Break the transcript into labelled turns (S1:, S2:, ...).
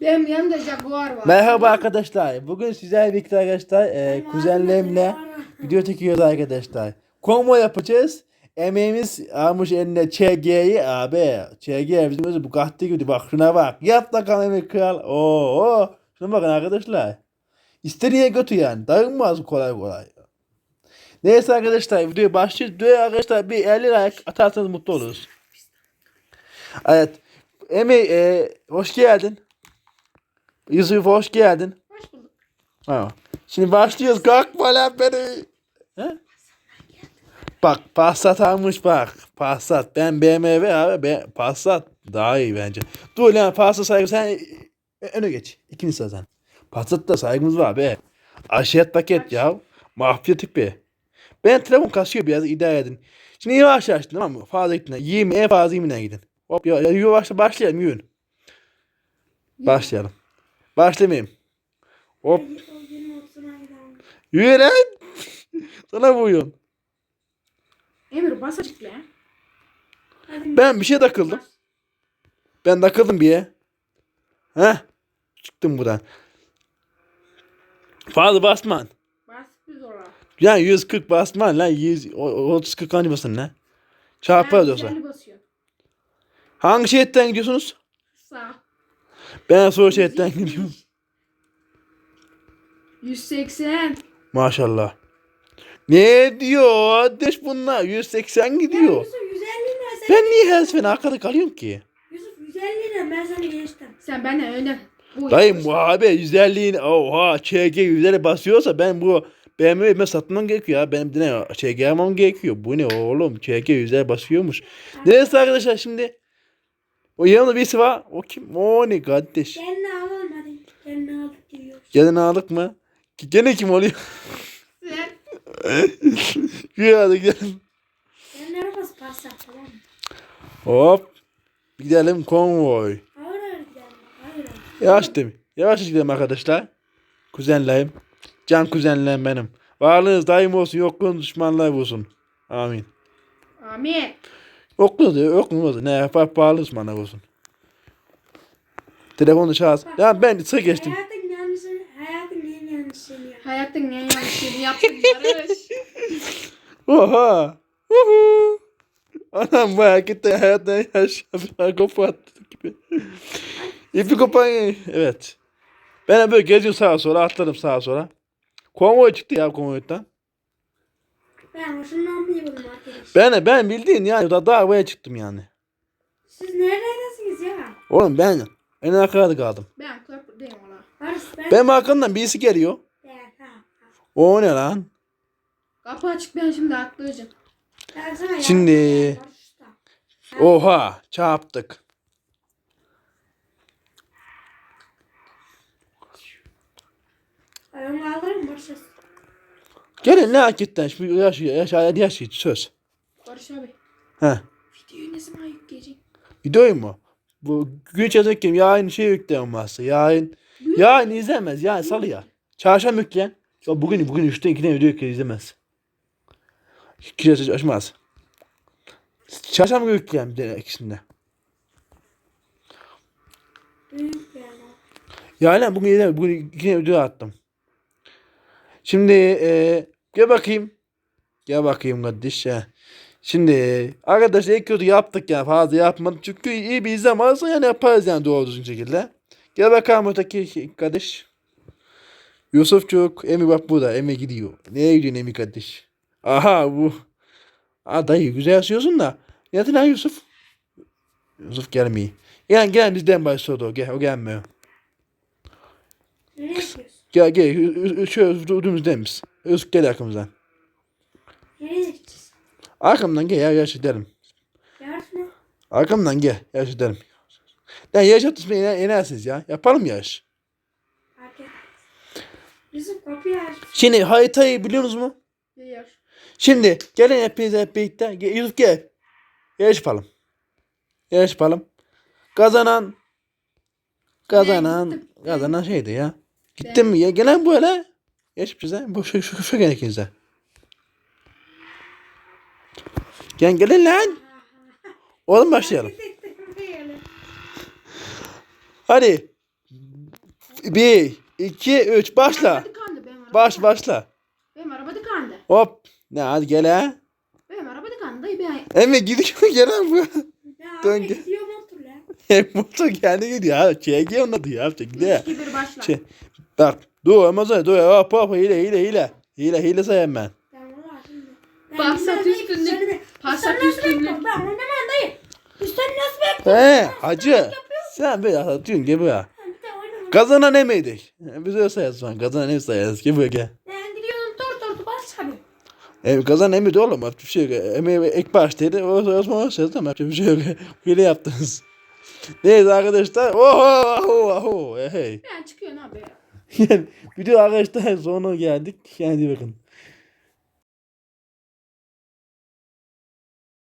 S1: Benim yanımda Jaguar var.
S2: Merhaba arkadaşlar. Bugün sizlerle birlikte arkadaşlar e, kuzenlerimle video çekiyoruz arkadaşlar. Konvo yapacağız. Emeğimiz almış eline ÇG'yi abi. ÇG bizim özü bu kahti gibi bak şuna bak. Yap da kalemi kral. Oo. Şuna bakın arkadaşlar. İstediğine götür yani. Dağılmaz kolay kolay. Neyse arkadaşlar videoya başlıyoruz. Videoya arkadaşlar bir 50 like atarsanız mutlu oluruz. Evet. Emi e, hoş geldin. Yusuf hoş geldin.
S1: Hoş bulduk.
S2: Ha. Şimdi başlıyoruz. Kalkma lan beni. He? Bak Passat almış bak. Passat. Ben BMW abi. Ben, Passat daha iyi bence. Dur lan Passat saygı sen öne geç. İkinci sıra sen. Passat'ta saygımız var be. Aşiret paket ya. Mafya tipi. Ben telefon kasıyor biraz idare edin. Şimdi yavaş yavaş tamam mı? Fazla gittin. 20 en fazla 20'den gidin. Hop ya, ya yavaş başlayalım yürüyün. Başlayalım. Başlamayayım. Hop. Yürü lan. Sana vuruyorsun.
S1: Emir bas açık lan.
S2: Ben bir şey takıldım. Ben takıldım bir ye. Heh. Çıktım buradan. Fazla basman.
S1: Bas.
S2: Yani 140 basman lan. 100, o- o- 30 40 hangi basın lan? Çarpar
S1: basıyor.
S2: Hangi şehitten gidiyorsunuz?
S1: Sağ.
S2: Ben soru şehitten gidiyorum.
S1: 180.
S2: Maşallah. Ne diyor? Ateş bunlar. 180 gidiyor.
S3: Yusuf 150 lira sen.
S2: Ben niye her seferinde arkada kalıyorum ki?
S3: Yusuf 150 lira ben sana geçtim.
S1: Sen benden öyle. Bu
S2: Dayım bu abi 150'in oha ÇG 150 basıyorsa ben bu BMW'me satmam gerekiyor ya. Benim de ne ÇG almam gerekiyor. Bu ne oğlum ÇG 150 basıyormuş. Neyse arkadaşlar şimdi o yanımda birisi var. O kim? O ne kardeş?
S3: Kendini alalım hadi. Kendini aldık gidiyoruz.
S2: Gelin aldık mı? Ki- Gene kim oluyor?
S1: Sen.
S2: Yürü hadi gidelim.
S3: Kendini arabası tamam mı?
S2: Hop. Gidelim konvoy.
S3: Gidelim.
S2: Yavaş mi? Yavaş gidelim arkadaşlar. Kuzenlerim. Can kuzenlerim benim. Varlığınız daim olsun, yokluğunuz düşmanlar olsun. Amin.
S1: Amin.
S2: Da yokluğunuz olsun. Ne yapar bağlı düşmanlar olsun. Telefonu çağır. Ya ben sıra geçtim.
S3: Hayatın yanlışını, hayatın en yanlışını yap.
S1: Hayatın en yanlışını yaptın Barış.
S2: Oha. Uhu. Anam bu harekette hayatta yaşayan kopu attı gibi. İpi kopan evet. Ben böyle geziyorum sağa sola atladım sağa sola. Konvoy çıktı ya konvoydan.
S3: Ben hoşlanmayı buldum arkadaş.
S2: Ben de ben bildiğin yani da daha havaya çıktım yani.
S3: Siz neredesiniz ya?
S2: Oğlum ben en arkada kaldım.
S1: Ben köprüdeyim ola.
S3: Ben.
S2: Benim arkamdan birisi geliyor.
S3: Ben, tamam.
S2: O ne lan?
S1: Kapı açık ben şimdi atlayacağım.
S3: Ben
S2: Şimdi-. Oha çarptık.
S3: Onu alırım Barış.
S2: Gelin ne hakikaten şu yaş yaş yaş, yaş söz.
S1: Barış abi.
S2: He.
S1: Videoyu ne zaman yükleyeceksin?
S2: Videoyu mu? Bu gün içerisinde kim? Yarın şey yükleyemem varsa. Yarın. Yarın izlemez. Yani salı ya. Çarşamba yükleyen. Ya bugün bugün üçte iki tane video yükleyen izlemez. Kişi açmaz. Çarşamba günü yükleyen bir de ikisinde.
S3: Büyük yani.
S2: Yani bugün izlemez. Bugün tane video attım. Şimdi e, gel bakayım. Gel bakayım kardeş ya. Şimdi arkadaşlar ilk kötü yaptık yani fazla yapmadık. Çünkü iyi bir izlem alırsa yani yaparız yani doğru düzgün şekilde. Gel bakalım öteki kardeş. Yusufçuk. Emi bak burada. Emi gidiyor. Nereye gidiyorsun Emi kardeş? Aha bu. Aa dayı güzel yazıyorsun da. Yatın lan Yusuf. Yusuf gelmiyor. Yani gel bizden başlıyordu o. Gel o gelmiyor.
S3: Nereye?
S2: Gel gel. Şöyle durduğumuzdan biz. Yusuf gel arkamızdan.
S3: Nereye gideceğiz?
S2: Arkamdan gel ya yarış edelim.
S3: Yarış mı?
S2: Arkamdan gel yarış edelim. Ya yarış atışma iner, inersiniz ya. Yapalım yarış.
S3: Etmez. Yusuf kapıyı aç.
S2: Şimdi haritayı biliyorsunuz mu?
S1: Yer.
S2: Şimdi gelin hepiniz hep birlikte. Gel, Yusuf gel. Yarış yapalım. Yarış yapalım. Kazanan kazanan kazanan şeydi ya. Gittin mi ya? Gelen bu hele. Yapacağız ha. Bu şu şu şu gene ikinize. Gel gelin lan. Oğlum başlayalım. Hadi. Bir, iki, üç. Başla. Baş başla.
S1: Benim araba tıkandı.
S2: Hop. Ne hadi gel ha.
S1: Benim araba tıkandı. Ben...
S2: Emme gidiyor gel ha bu. Dön gel.
S3: gidiyor motor ya.
S2: Hep motor kendi gidiyor ha. ÇG onun adı ya. Gidiyor.
S1: 3 2 1 başla.
S2: Şey, bak. Dur Ramazan dur. Hop hop hile hile hile. Hile hile sayayım ben.
S3: Ben dayı,
S1: üstünlük.
S3: nasıl
S1: üstünlük.
S3: Ben oynamam dayı. Üstlerini nasıl bekliyorum?
S2: He hacı. Sen böyle atıyorsun gibi ya.
S3: Ben.
S2: Kazanan ne miydik? Biz öyle sayarız an. Kazanan ne sayarız ki böyle.
S3: Ben gidiyorum tor tor bas abi.
S2: E, kazanan ne miydi oğlum? Yapacak bir şey yok. Emeği ilk baştaydı. O Osman o sayarız ama yapacak bir şey yok. Hile yaptınız. Neyse arkadaşlar. Oho oho oho. Hey.
S1: Ya çıkıyorsun abi.
S2: Yani video arkadaşlar sonuna geldik. Kendinize bakın.